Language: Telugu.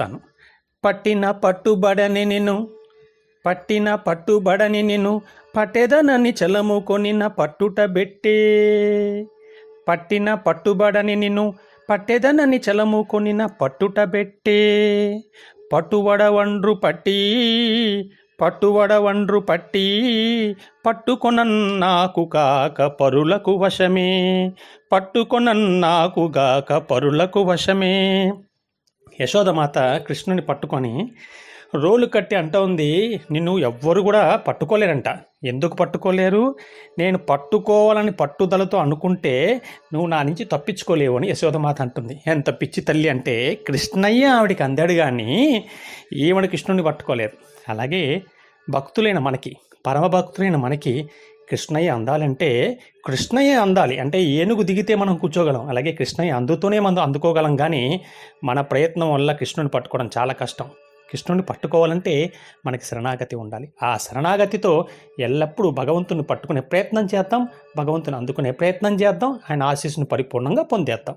తను. పట్టిన పట్టుబడని నిన్ను పట్టిన పట్టుబడని నిన్ను పట్టేదనని చలము కొనిన పట్టుట బెట్టే. పట్టిన పట్టుబడని నిన్ను పట్టేదనని చలము కొనిన పట్టుట బెట్టే. పట్టువడ వండ్రు పట్టి పట్టువడ వండ్రు పట్టి పట్టుకొనన్నాకు కాక పరులకు వశమే. పట్టుకొనన్నాకు గాక పరులకు వశమే. యశోదమాత కృష్ణుని పట్టుకొని రోలు కట్టి అంట ఉంది నిన్ను ఎవ్వరు కూడా పట్టుకోలేరంట. ఎందుకు పట్టుకోలేరు? నేను పట్టుకోవాలని పట్టుదలతో అనుకుంటే నువ్వు నా నుంచి తప్పించుకోలేవు అని యశోదమాత అంటుంది. ఎంత పిచ్చి తల్లి అంటే కృష్ణయ్య ఆవిడికి అందాడు కానీ ఈవిడ కృష్ణుని పట్టుకోలేరు అలాగే భక్తులైన మనకి పరమ భక్తులైన మనకి కృష్ణయ్య అందాలంటే కృష్ణయ్య అందాలి. అంటే ఏనుగు దిగితే మనం కూర్చోగలం. అలాగే కృష్ణయ్య అందుతూనే మనం అందుకోగలం. కానీ మన ప్రయత్నం వల్ల కృష్ణుని పట్టుకోవడం చాలా కష్టం. కృష్ణుని పట్టుకోవాలంటే మనకి శరణాగతి ఉండాలి. ఆ శరణాగతితో ఎల్లప్పుడూ భగవంతుని పట్టుకునే ప్రయత్నం చేద్దాం. భగవంతుని అందుకునే ప్రయత్నం చేద్దాం. ఆయన ఆశీస్సును పరిపూర్ణంగా పొందేద్దాం.